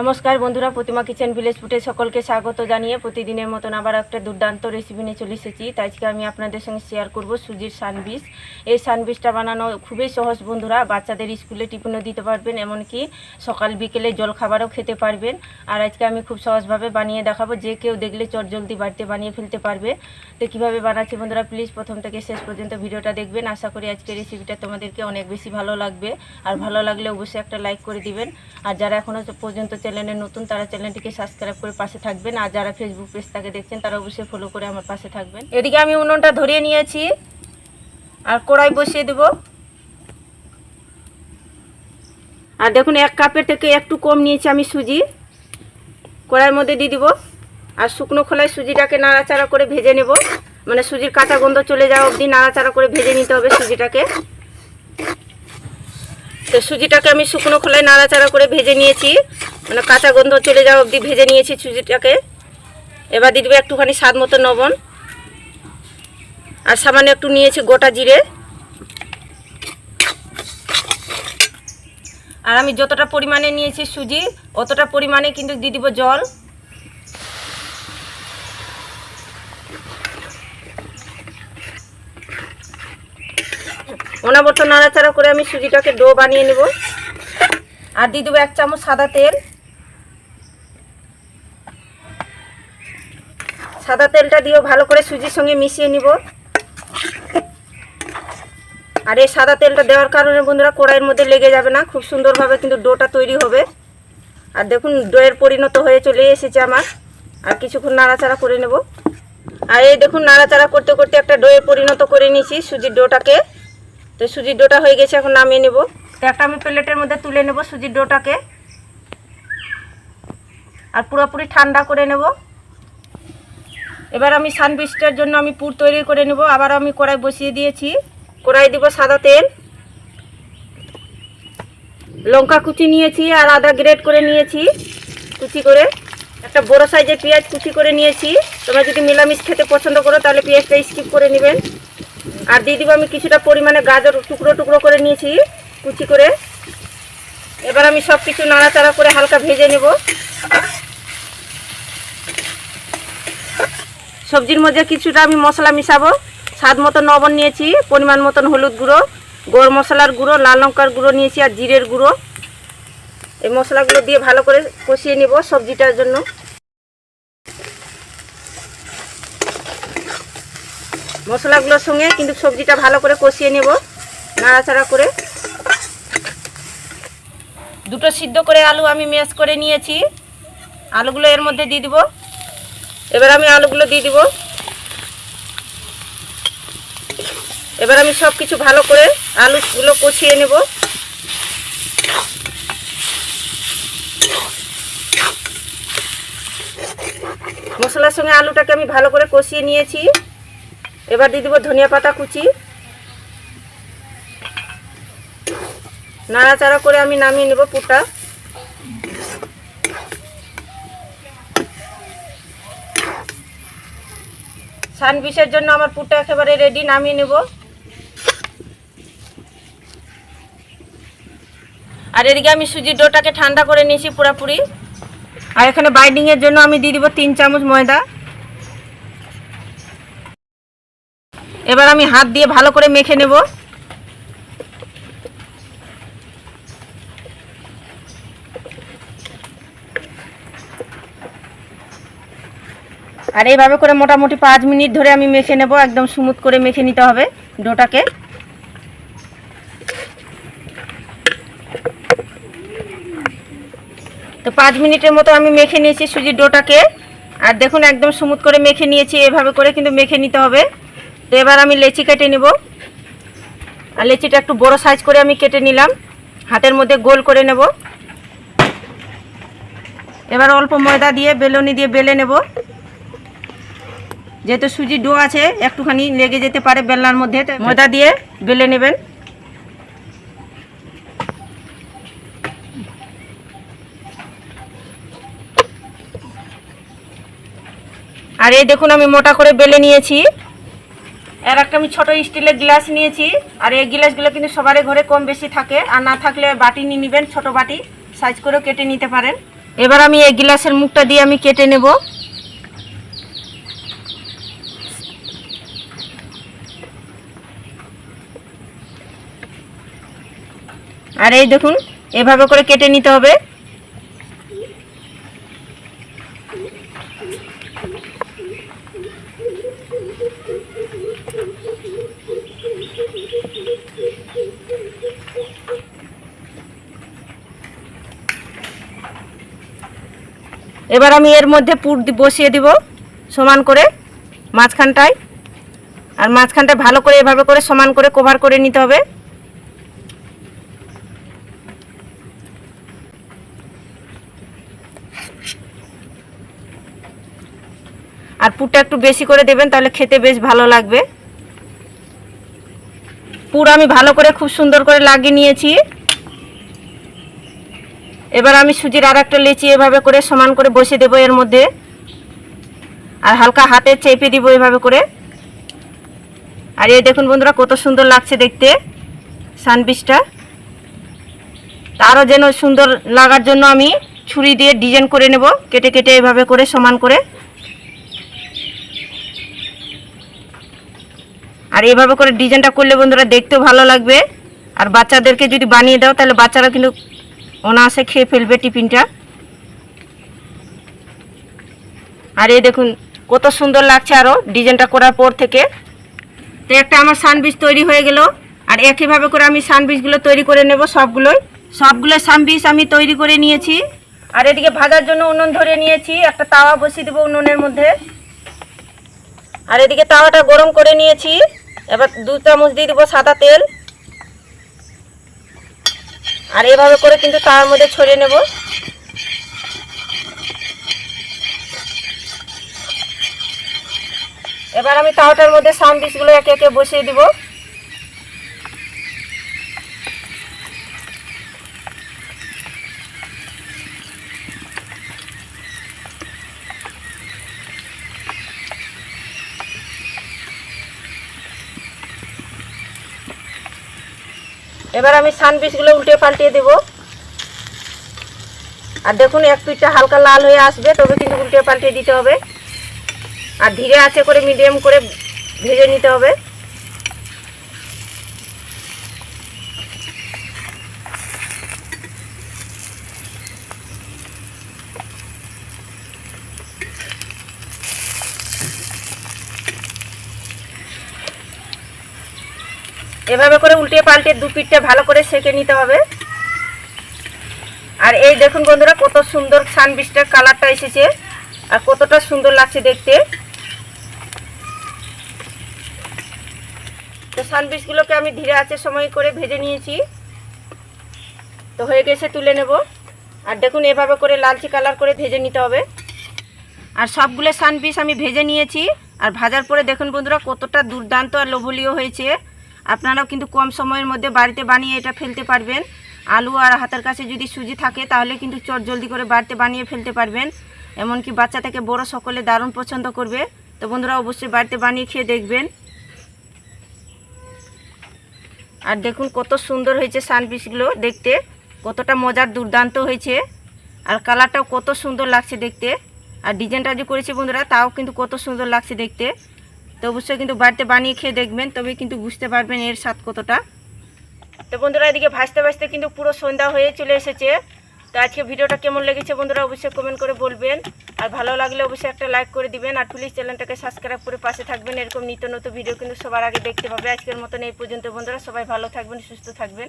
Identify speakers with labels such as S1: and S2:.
S1: নমস্কার বন্ধুরা, প্রতিমা kitchen village ফুটে সকলকে স্বাগত জানিয়ে প্রতিদিনের মতন আবার একটা দুর্দান্ত রেসিপি নিয়ে চলে এসেছি। তাই আজকে আমি আপনাদের সঙ্গে শেয়ার করব সুজির সানবিস এই সানবিসটা বানানো খুবই সহজ বন্ধুরা, বাচ্চাদের স্কুলে টিফিনও দিতে পারবেন, এমনকি সকাল, বিকেলে জলখাবারও খেতে পারবেন। আর আজকে আমি খুব সহজভাবে বানিয়ে দেখাবো, যে কেউ দেখলে চট জলদি বাড়িতে বানিয়ে ফেলতে পারবে। তো কীভাবে বানাচ্ছি বন্ধুরা প্লিজ প্রথম থেকে শেষ পর্যন্ত ভিডিওটা দেখবেন। আশা করি আজকের রেসিপিটা তোমাদেরকে অনেক বেশি ভালো লাগবে। আর ভালো লাগলে অবশ্যই একটা লাইক করে দিবেন। আর যারা এখনও পর্যন্ত চ্যানেলে নতুন, তারা চ্যানেলটিকে সাবস্ক্রাইব করে পাশে থাকবেন। আর যারা ফেসবুক পেজ থেকে দেখছেন, তারা অবশ্যই ফলো করে আমার পাশে থাকবেন। এদিকে আমি উনুনটা ধরিয়ে নিয়েছি। আর কড়াই বসিয়ে দেব। আর দেখুন, এক কাপের থেকে একটু কম নিয়েছি আমি সুজি। কড়াইয়ের মধ্যে দিয়ে দিব। আর শুকনো খোলায় সুজিটাকে নাড়াচাড়া করে ভেজে নেব। মানে সুজির কাঁচা গন্ধ চলে যাওয়া অবধি নাড়াচাড়া করে ভেজে নিতে হবে সুজিটাকে। তো সুজিটাকে আমি শুকনো খোলায় নাড়াচাড়া করে ভেজে নিয়েছি। মানে কাঁচা গন্ধ চলে যাওয়া অবধি ভেজে নিয়েছি সুজিটাকে। এবার দিয়ে দেবো একটুখানি স্বাদ মতো নবন আর সামান্য একটু নিয়েছি গোটা জিরে। আর আমি যতটা পরিমাণে নিয়েছি সুজি, অতটা পরিমাণে কিন্তু দিয়ে দিব জল। অনাবর্ত নাড়াচাড়া করে আমি সুজিটাকে ডো বানিয়ে নেব। আর দিয়ে দেবো এক চামচ সাদা তেল। সাদা তেলটা দিয়েও ভালো করে সুজির সঙ্গে মিশিয়ে নিব। আর এই সাদা তেলটা দেওয়ার কারণে বন্ধুরা কড়াইয়ের মধ্যে লেগে যাবে না, খুব সুন্দরভাবে কিন্তু ডোটা তৈরি হবে। আর দেখুন, ডোয়ের পরিণত হয়ে চলে এসেছে আমার। আর কিছুক্ষণ নাড়াচাড়া করে নেব। আর এই দেখুন, নাড়াচাড়া করতে করতে একটা ডোয়ে পরিণত করে নিয়েছি সুজির ডোটাকে। তো সুজির ডোটা হয়ে গেছে, এখন নামিয়ে নেব। তো একটা আমি প্লেটের মধ্যে তুলে নেব সুজির ডোটাকে। আর পুরোপুরি ঠান্ডা করে নেব। এবার আমি সানবিস্টের জন্য আমি পুর তৈরি করে নেব। আবার আমি কড়াই বসিয়ে দিয়েছি। কড়াই দিব সাদা তেল। লঙ্কা কুচি নিয়েছি আর আদা গ্রেট করে নিয়েছি কুচি করে। একটা বড় সাইজের পেঁয়াজ কুচি করে নিয়েছি। তোমরা যদি নিরামিষ খেতে পছন্দ করো, তাহলে পেঁয়াজটা স্কিপ করে নেবেন। আর দিয়ে দিব আমি কিছুটা পরিমাণে গাজর টুকরো টুকরো করে নিয়েছি, কুচি করে। এবার আমি সব কিছু নাড়াচাড়া করে হালকা ভেজে নেব। সবজির মধ্যে কিছুটা আমি মশলা মিশাবো। স্বাদ মতো লবণ নিয়েছি, পরিমাণ মতন হলুদ গুঁড়ো গরম মশলার গুঁড়ো, লাল লঙ্কার গুঁড়ো নিয়েছি আর জিরের গুঁড়ো। এই মশলাগুলো দিয়ে ভালো করে কষিয়ে নেব সবজিটার জন্য। মশলাগুলোর সঙ্গে কিন্তু সবজিটা ভালো করে কষিয়ে নেব, নাড়াচাড়া করে। দুটো সিদ্ধ করে আলু আমি ম্যাশ করে নিয়েছি। আলুগুলো এর মধ্যে দিয়ে দিব। এবার আমি আলুগুলো দিয়ে দিব। এবার আমি সব কিছু ভালো করে আলুগুলো কষিয়ে নেব। মশলার সঙ্গে আলুটাকে আমি ভালো করে কষিয়ে নিয়েছি। এবার দিয়ে দিব ধনিয়া পাতা কুচি। নাড়াচাড়া করে আমি নামিয়ে নেব পুরটা। সানবিসের জন্য আমার পুরটা একেবারে রেডি নামিয়ে নেব। আর এদিকে আমি সুজির ডোটাকে ঠান্ডা করে নিয়েছি পুরাপুরি। আর এখানে বাইন্ডিংয়ের জন্য আমি দিয়ে দিব তিন চামচ ময়দা। এবার আমি হাত দিয়ে ভালো করে মেখে নেব। আর এইভাবে করে মোটামুটি পাঁচ মিনিট ধরে আমি মেখে নেব, একদম স্মুথ করে মেখে নিতে হবে ডোটাকে। তো পাঁচ মিনিটের মতো আমি মেখে নিয়েছি সুজির ডোটাকে। আর দেখুন, একদম স্মুথ করে মেখে নিয়েছি, এভাবে করে কিন্তু মেখে নিতে হবে। তো এবার আমি লেচি কেটে নেব। আর লেচিটা একটু বড় সাইজ করে আমি কেটে নিলাম। হাতের মধ্যে গোল করে নেব। এবার অল্প ময়দা দিয়ে, বেলনি দিয়ে বেলে নেব। যেহেতু সুজি ডো আছে, একটুখানি লেগে যেতে পারে বেলনার মধ্যে। ময়দা দিয়ে বেলে নেবেন। আর এই দেখুন আমি মোটা করে বেলে নিয়েছি। আর একটা আমি ছোট স্টিলের গ্লাস নিয়েছি, আর এই গ্লাসগুলো কিন্তু সবারই ঘরে কম বেশি থাকে। আর না থাকলে বাটি নিয়ে নেবেন, ছোট বাটি, সাইজ করেও কেটে নিতে পারেন। এবার আমি এই গ্লাসের মুখটা দিয়ে আমি কেটে নেব। আর এই দেখুন, এভাবে করে কেটে নিতে হবে। এবার আমি এর মধ্যে পুর বসিয়ে দিব সমান করে মাঝখানটায়। আর মাঝখানটায় ভালো করে এভাবে করে সমান করে কভার করে নিতে হবে। আর পুরটা একটু বেশি করে দেবেন তাহলে খেতে বেশ ভালো লাগবে। পুর আমি ভালো করে খুব সুন্দর করে লাগিয়ে নিয়েছি। এবার আমি সুজির আর একটা লেচি এভাবে করে সমান করে বসে দেবো এর মধ্যে। আর হালকা হাতে চেপে দিব এভাবে করে। আর এই দেখুন বন্ধুরা, কত সুন্দর লাগছে দেখতে সানপিসটা তারও যেন সুন্দর লাগার জন্য আমি ছুরি দিয়ে ডিজাইন করে নেব, কেটে কেটে এভাবে করে সমান করে। আর এভাবে করে ডিজাইনটা করলে বন্ধুরা দেখতেও ভালো লাগবে। আর বাচ্চাদেরকে যদি বানিয়ে দাও, তাহলে বাচ্চারা কিন্তু অনায়াসে খেয়ে ফেলবে টিফিনটা। আর এই দেখুন, কত সুন্দর লাগছে আরও ডিজাইনটা করার পর থেকে। তো একটা আমার সানবিজ তৈরি হয়ে গেল। আর একইভাবে করে আমি সানবিজগুলো তৈরি করে নেব সবগুলোই। সবগুলো সানবিজ আমি তৈরি করে নিয়েছি। আর এদিকে ভাজার জন্য উনুন ধরে নিয়েছি। একটা তাওয়া বসিয়ে দেবো উনুনের মধ্যে। আর এদিকে তাওয়াটা গরম করে নিয়েছি। এবার দু চামচ দিয়ে দেবো সাদা তেল। আর এভাবে করে কিন্তু তার মধ্যে ছড়িয়ে নেব। এবার আমি তাওটার মধ্যে সাম বিষগুলো একে একে বসিয়ে দিব। এবার আমি সানপিসগুলো উল্টে পাল্টিয়ে দেব। আর দেখুন, এক পিঠটা হালকা লাল হয়ে আসবে, তবে কিন্তু উল্টে পাল্টিয়ে দিতে হবে। আর ধীরে আছে করে, মিডিয়াম করে ভেজে নিতে হবে। এভাবে করে উল্টে পাল্টে দু পিঠটা ভালো করে সেকে নিতে হবে। আর এই দেখুন বন্ধুরা, কত সুন্দর সানবিস্টার কালারটা এসেছে আর কতটা সুন্দর লাগছে দেখতে। তো সানবিসগুলোকে আমি ধীরে আছে সময় করে ভেজে নিয়েছি। তো হয়ে গেছে, তুলে নেব। আর দেখুন, এভাবে করে লালচি কালার করে ভেজে নিতে হবে। আর সবগুলো সানপিস আমি ভেজে নিয়েছি। আর ভাজার পরে দেখুন বন্ধুরা, কতটা দুর্দান্ত আর লোভনীয় হয়েছে। আপনারাও কিন্তু কম সময়ের মধ্যে বাড়িতে বানিয়ে এটা ফেলতে পারবেন। আলু আর হাতের কাছে যদি সুজি থাকে, তাহলে কিন্তু চট জলদি করে বাড়িতে বানিয়ে ফেলতে পারবেন। এমনকি বাচ্চা থেকে বড় সকলে দারুণ পছন্দ করবে। তো বন্ধুরা, অবশ্যই বাড়িতে বানিয়ে খেয়ে দেখবেন। আর দেখুন কত সুন্দর হয়েছে সানপিসগুলো দেখতে। কতটা মজার দুর্দান্ত হয়েছে। আর কালারটাও কত সুন্দর লাগছে দেখতে। আর ডিজাইনটা যে করেছে বন্ধুরা, তাও কিন্তু কত সুন্দর লাগছে দেখতে। তো অবশ্যই কিন্তু বাড়িতে বানিয়ে খেয়ে দেখবেন, তবে কিন্তু বুঝতে পারবেন এর স্বাদ কতটা। তো বন্ধুরা, এদিকে ভাসতে ভাসতে কিন্তু পুরো সন্ধ্যা হয়ে চলে এসেছে। তো আজকে ভিডিওটা কেমন লেগেছে বন্ধুরা, অবশ্যই কমেন্ট করে বলবেন। আর ভালো লাগলে অবশ্যই একটা লাইক করে দিবেন। আর প্লিজ চ্যানেলটাকে সাবস্ক্রাইব করে পাশে থাকবেন। এরকম নিত্য নতুন ভিডিও কিন্তু সবার আগে দেখতে পাবে। আজকের মতন এই পর্যন্ত বন্ধুরা, সবাই ভালো থাকবেন, সুস্থ থাকবেন।